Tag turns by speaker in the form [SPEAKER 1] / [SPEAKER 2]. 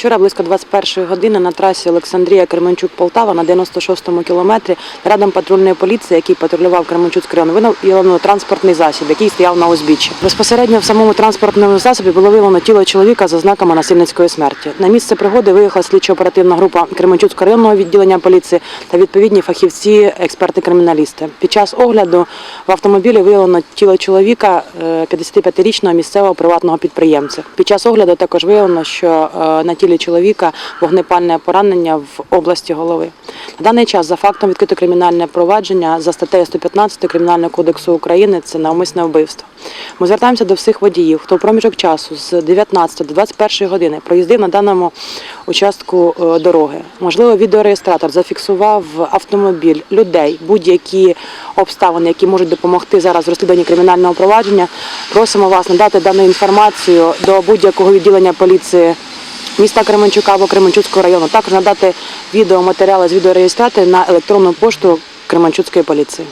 [SPEAKER 1] Вчора близько 21 години на трасі Олександрія Кременчук-Полтава на 96-му кілометрі рядом патрульної поліції, який патрулював Кременчуцький район, виявлено транспортний засіб, який стояв на узбіччі. Безпосередньо в самому транспортному засобі було виявлено тіло чоловіка за знаками насильницької смерті. На місце пригоди виїхала слідчо-оперативна група Кременчуцького районного відділення поліції та відповідні фахівці, експерти-криміналісти. Під час огляду в автомобілі виявлено тіло чоловіка, е, 55-річного місцевого приватного підприємця. Під час огляду також виявлено, що е, на тілі чоловіка вогнепальне поранення в області голови. На даний час за фактом відкрито кримінальне провадження за статтею 115 Кримінального кодексу України це навмисне вбивство. Ми звертаємося до всіх водіїв, хто в проміжок часу з 19 до 21 години проїздив на даному участку е, дороги. Можливо, відеореєстратор зафіксував автомобіль, людей, будь-які обставини, які можуть допомогти зараз в розслідуванні кримінального провадження. Просимо вас надати дану інформацію до будь-якого відділення поліції міста Кременчука або Кременчуцького району. Також надати відеоматеріали з відеореєстрати на електронну пошту Кременчуцької поліції.